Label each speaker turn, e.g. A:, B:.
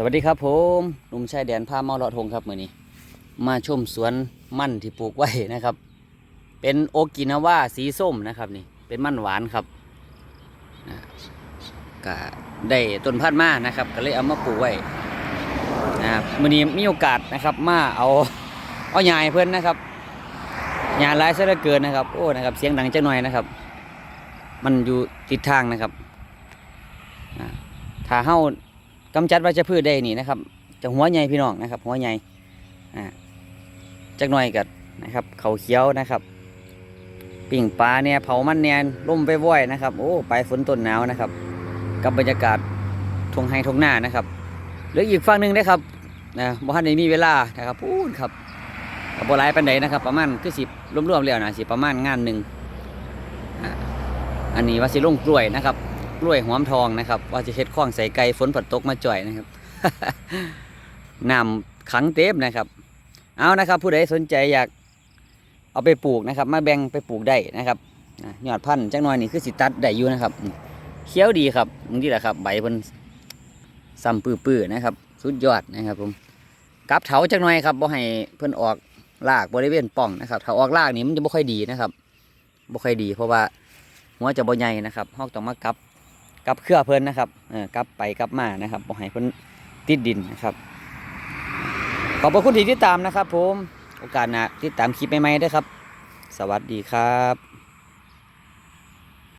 A: สวัสดีครับผมหนุ่มชายแดนพาเมาเลาะทงครับมือนี้ มาชมสวนมั่นที่ปลูกไว้นะครับ เป็นโอกินาวาสีส้มนะครับนี่เป็นมั่นหวานครับก็ได้ต้นพันธุ์มานะครับ ก็เลยเอามาปลูกไว้นะครับมือนี้มีโอกาสนะครับมาเอาเอาหญ้าให้เพื่อนนะครับหญ้าหลายซะเหลือเกินนะครับโอ้นะครับเสียงดังจังหน่อยนะครับ มันอยู่ติดทางนะครับถ้าเฮา กำจัดวัชพืชได้นี่นะครับจะหัวใหญ่พี่น้องนะครับ หัวใหญ่อ่าจักหน่อยกันนะครับ เขาเขียวนะครับปิ่งปลาเนี่ยเผามันเนี่ยล่มไปว่อยนะครับ โอ้ไปฝนต้นหนาวนะครับ กับบรรยากาศทงไฮทงหน้านะครับเหลืออีกฝั่งหนึ่งนะครับนะบ่ทันได้มีเวลานะครับพูดครับกับโบหลายปันใดนะครับ ประมาณคือสิบรวมๆแล้วนะสิประมาณงานหนึ่งอันนี้ว่าสิลงกล้วยนะครับ กล้วยหอมทองนะครับ ว่าจะเฮ็ดข้องใส่ไก่ฝนผัดตกมาจ่อยนะครับน้ำขังเต็มนะครับ เอานะครับ ผู้ใดสนใจอยากเอาไปปลูกนะครับ มาแบ่งไปปลูกได้นะครับยอดพันธุ์จักหน่อยนี่คือสิตัดได้อยู่นะครับเขี้ยวดีครับนี่แหละครับ ใบเพิ่นซ้ำปื้อๆนะครับ สุดยอดนะครับ ผมกับเถาจักหน่อยครับบ่ให้เพิ่อนออกรากบริเวณป่องนะครับถ้าออกรากนี่มันจะบ่ค่อยดีนะครับบ่ค่อยดี เพราะว่าหัวจะบ่ใหญ่นะครับเฮาต้องมากับ กับเครือเพิ่นนะครับเออกลับไปกลับมานะครับบ่ให้เพิ่นติดดินนะครับ ขอบพระคุณที่ติดตามนะครับ ผมโอกาสหน้าติดตามคลิปใหม่ๆด้วยครับ สวัสดีครับ